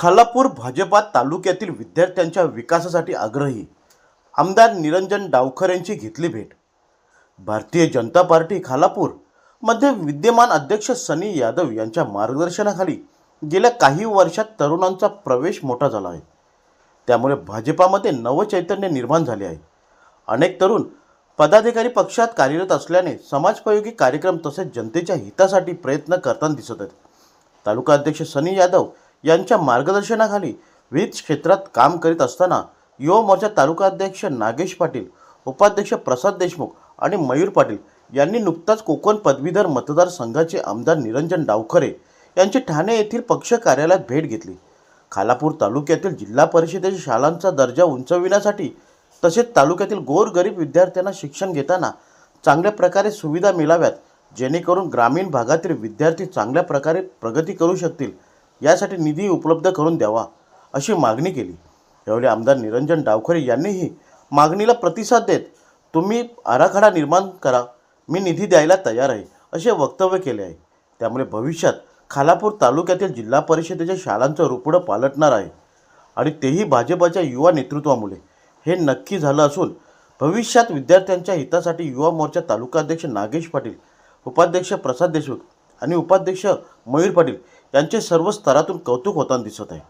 खालापूर भाजपा तालुक्यातील विद्यार्थ्यांच्या विकासासाठी आग्रही आमदार निरंजन डावकर यांची घेतली भेट. भारतीय जनता पार्टी खालापूरमध्ये विद्यमान अध्यक्ष सनी यादव यांच्या मार्गदर्शनाखाली गेल्या काही वर्षात तरुणांचा प्रवेश मोठा झाला आहे. त्यामुळे भाजपामध्ये नवचैतन्य निर्माण झाले आहे. अनेक तरुण पदाधिकारी पक्षात कार्यरत असल्याने समाजपयोगी कार्यक्रम तसेच जनतेच्या हितासाठी प्रयत्न करताना दिसत आहेत. तालुका अध्यक्ष सनी यादव यांच्या मार्गदर्शनाखाली विविध क्षेत्रात काम करीत असताना युवा मोर्चा तालुका अध्यक्ष नागेश पाटील उपाध्यक्ष प्रसाद देशमुख आणि मयूर पाटील यांनी नुकताच कोकण पदवीधर मतदारसंघाचे आमदार निरंजन डावखरे यांची ठाणे येथील पक्ष कार्यालयात भेट घेतली. खालापूर तालुक्यातील जिल्हा परिषदेच्या शाळांचा दर्जा उंचविण्यासाठी तसेच तालुक्यातील गोरगरीब विद्यार्थ्यांना शिक्षण घेताना चांगल्या प्रकारे सुविधा मिळाव्यात जेणेकरून ग्रामीण भागातील विद्यार्थी चांगल्या प्रकारे प्रगती करू शकतील यासाठी निधी उपलब्ध करून द्यावा अशी मागणी केली. यावेळी आमदार निरंजन डावखरे यांनीही मागणीला प्रतिसाद देत तुम्ही आराखडा निर्माण करा मी निधी द्यायला तयार आहे असे वक्तव्य केले आहे. त्यामुळे भविष्यात खालापूर तालुक्यातील जिल्हा परिषदेच्या शाळांचं रुपडं पालटणार आहे आणि तेही भाजपच्या युवा नेतृत्वामुळे. हे नक्की झालं असून भविष्यात विद्यार्थ्यांच्या हितासाठी युवा मोर्चा तालुका अध्यक्ष नागेश पाटील उपाध्यक्ष प्रसाद देशमुख आणि उपाध्यक्ष मयूर पाटील यांचे सर्व स्तरातून कौतुक होताना दिसत आहे.